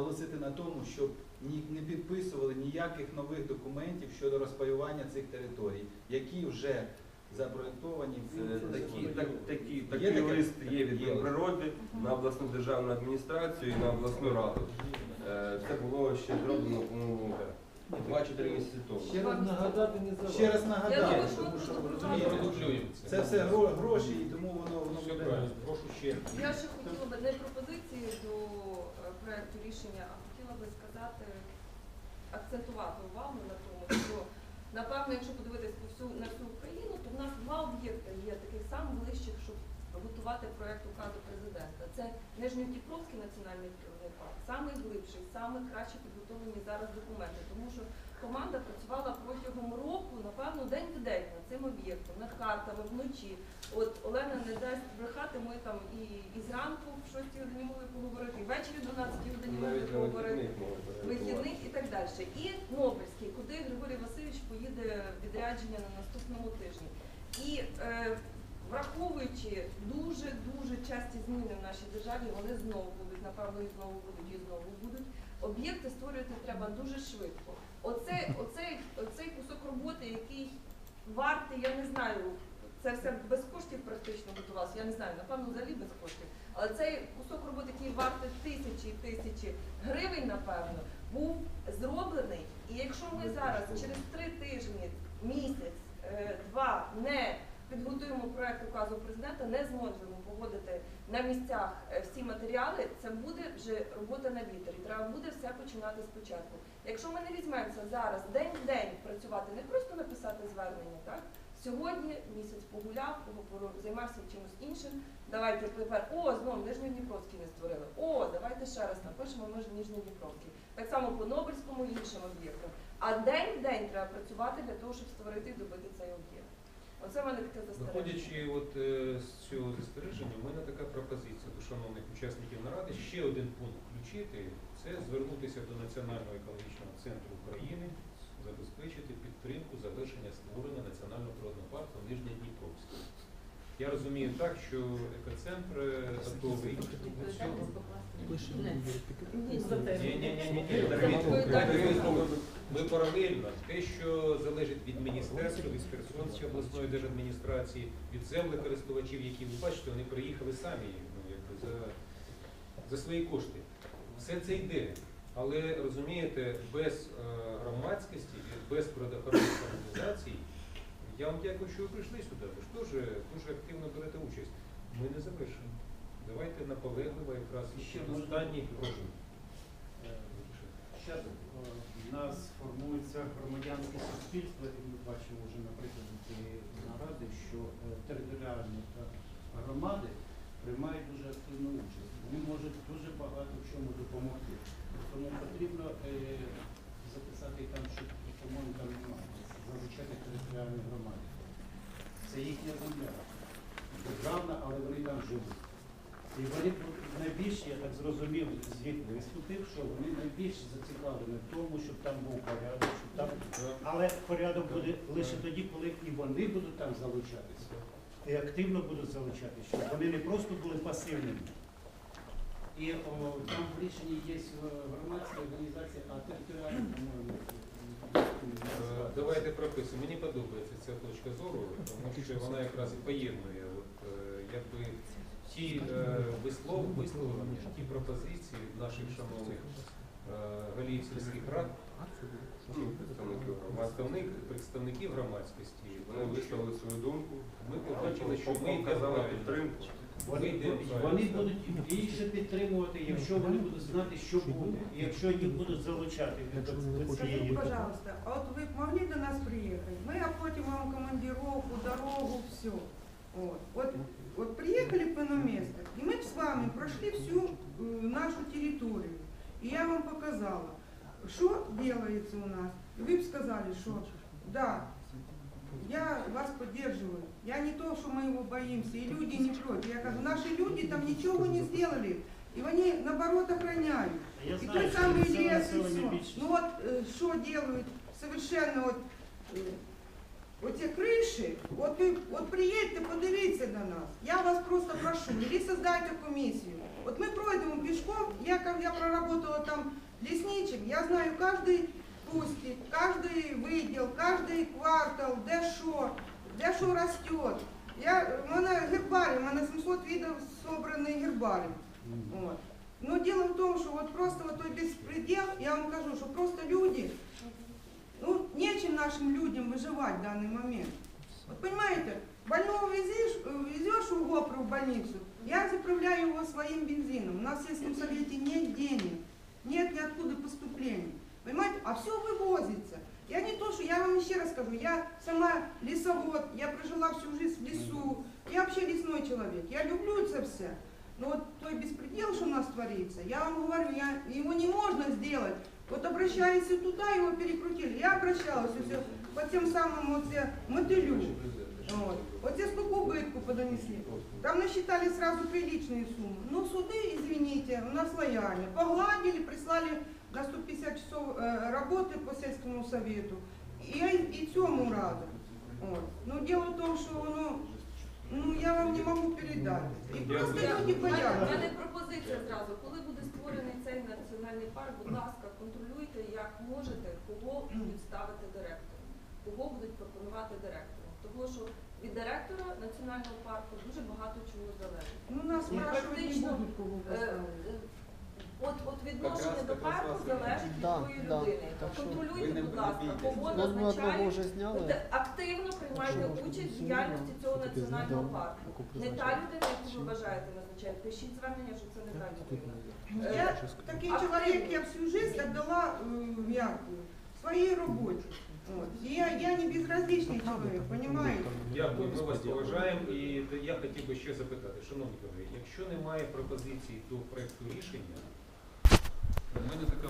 наголосити на тому, щоб не підписували ніяких нових документів щодо розпаювання цих територій, які вже запроєктовані в Такі, так, такі, Є такий таке? лист є від природи на обласну державну адміністрацію і на обласну раду. Е, Це було ще зроблено, по-моєму, 2-4 місяці тому. Ще раз нагадати не забув. Ще раз нагадаю, тому що розумієте, Продублюємо це все гро- гроші, і тому воно воно буде. Прошу ще. Я ще хотіла би не пропозиції до е, проекту рішення, а хотіла би сказати, акцентувати увагу на тому, що напевно, якщо подивитись по всю на всю Україну, то в нас два об'єкти є таких самих ближчих, щоб готувати проект указу президента. Це Нижньодніпровський національний природний парк, самий глибший, самий краще підготовлені зараз документи, тому що команда працювала протягом року, напевно, день в день над цим об'єктом, над картами вночі. От Олена не дасть брехати, ми там і, і зранку в 6 годині могли поговорити, і ввечері в 12 годині могли поговорити вихідних і так далі. І Нобельський, куди Григорій Васильович поїде в відрядження на наступному тижні. І е, враховуючи дуже дуже часті зміни в нашій державі, вони знову будуть, напевно, і знову будуть, і знову будуть. Об'єкти створювати треба дуже швидко. Оце, оцей, оцей кусок роботи, який вартий, я не знаю, це все без коштів практично готувалося, я не знаю, напевно, взагалі без коштів. Але цей кусок роботи, який вартий тисячі і тисячі гривень, напевно, був зроблений. І якщо ми зараз через три тижні, місяць, е, два не підготуємо проект указу президента, не зможемо погодити на місцях е, всі матеріали, це буде вже робота на вітер. І треба буде все починати спочатку. Якщо ми не візьмемося зараз день в день працювати, не просто написати звернення, так? Сьогодні місяць погуляв, займався чимось іншим. Давайте тепер, о, знову Нижньодніпровський не створили. О, давайте ще раз напишемо ми ж Нижньодніпровський. Так само по Нобельському і іншим об'єктам. А день в день треба працювати для того, щоб створити і добити цей об'єкт. Оце в мене таке застереження. Виходячи от, е, з цього застереження, в мене така пропозиція до шановних учасників наради ще один пункт включити. Це звернутися до Національного екологічного центру України, забезпечити підтримку завершення створення національного природного парку Нижня Дніпровська. Я розумію так, що екоцентр е, готовий до цього. Ні, ні, ні, ні, ні. Ми паралельно те, що залежить від міністерства, від Херсонської обласної держадміністрації, від землекористувачів, які ви бачите, вони приїхали самі ну, якби за, за свої кошти. Все це йде. Але розумієте, без е, громадськості, без природоохоронних організацій, я вам дякую, що ви прийшли сюди. Ви ж теж дуже активно берете участь. Ми не завершимо. Давайте наполегливо якраз Ще ще можна? останній прошу. Зараз в нас формується громадянське суспільство, і ми бачимо вже на прикладі цієї наради, що е, територіальні громади приймають дуже активну участь. Вони можуть дуже багато в чому допомогти. Тому потрібно е, записати там, що, по-моєму, там немає, залучати територіальні громади. Це їхня земля. Державна, але вони там живуть. І вони найбільш, я так зрозумів з їх виступів, що вони найбільш зацікавлені в тому, щоб там був порядок, щоб там. Але порядок буде лише тоді, коли і вони будуть там залучатися. І активно будуть залучатися, щоб вони не просто були пасивними. І о, там в рішенні є е, громадська організація, а територіальна, по-моєму, Давайте прописуємо. Мені подобається ця точка зору, тому що вона якраз і поєднує от, е, якби ті е, вислов, висловлення, ті пропозиції наших шановних е, голів сільських рад, Ну, представників представник, представників громадськості. Вони висловили свою думку. Ми побачили, що ми правильно. підтримку. Вони, Ми йдемо вони правильно. будуть більше підтримувати, якщо вони будуть знати, що буде, і якщо їх будуть залучати до, до цієї. Скажите, пожалуйста, а вот вы могли до нас приехать? Мы оплатим вам командировку, дорогу, все. Вот. Вот, вот приехали бы на место, и мы б с вами прошли всю э, нашу территорию. И я вам показала, что делается у нас. И вы бы сказали, что да, я вас поддерживаю. Я не то, что мы его боимся, и люди не против. Я говорю, наши люди там ничего не сделали, и они наоборот охраняют. Я И знаю, той що самый місцеве лес, и населення все. більшість. Ну вот что делают совершенно вот, э, вот те крыши, вот, вы, вот приедьте, подивіться на нас. Я вас просто прошу, или создайте комиссию, Вот мы пройдем пешком, я как я проработала там лесничим, я знаю каждый кустик, каждый виділ, каждый квартал, де що, де що растет. Я, у мене гербарій, у мене 700 видів собраний гербарій. Вот. Но дело в том, что вот просто вот той беспредел, я вам скажу, что просто люди, ну, нечем нашим людям выживать в данный момент. Вот понимаете, больного везешь, э, везешь в Гопру в больницу, я заправляю его своим бензином. У нас в сельском совете нет денег, нет еще раз скажу, я сама лесовод, я прожила всю жизнь в лесу, я вообще лесной человек, я люблю это все. Но вот той беспредел, что у нас творится, я вам говорю, я, его не можно сделать. Вот обращаясь и туда, его перекрутили. Я обращалась все по тем самым вот те мотылю. Вот. Вот те сколько убытку подонесли. Там насчитали сразу приличные суммы. Ну, суды, извините, у нас лояльны. Погладили, прислали на 150 часов э, работы по сельскому совету. И я и, и цьому рада. Вот. Но дело в том, что ну, ну, я вам не могу передать. И просто люди в мене- пропозиція зразу. Коли буде створений цей національний парк, будь ласка, контролюйте, як можете, кого будуть ставити директором, кого будуть пропонувати директором. Тому що від директора національного парку дуже багато чого залежить. Ну, нас спрашивать не Фактично, будут, кого Е, поставить. е, От, от відношення до парку залежить від Да, тої да. людини. Так Контролюйте, будь ласка, кого назначають. Будьте активно приймайте участь в діяльності цього національного парку. Не та людина, яку ви вважаєте назначають. Пишіть звернення, що це не та людина. Я Е, такий чоловік, я всю жизнь отдала э, як, своей роботі. Вот. Я, я не безразличный человек, понимаете? Дякую, ми вас поважаємо. І я хотів би ще запитати, шановні колеги, якщо немає пропозицій до проекту рішення, у мене така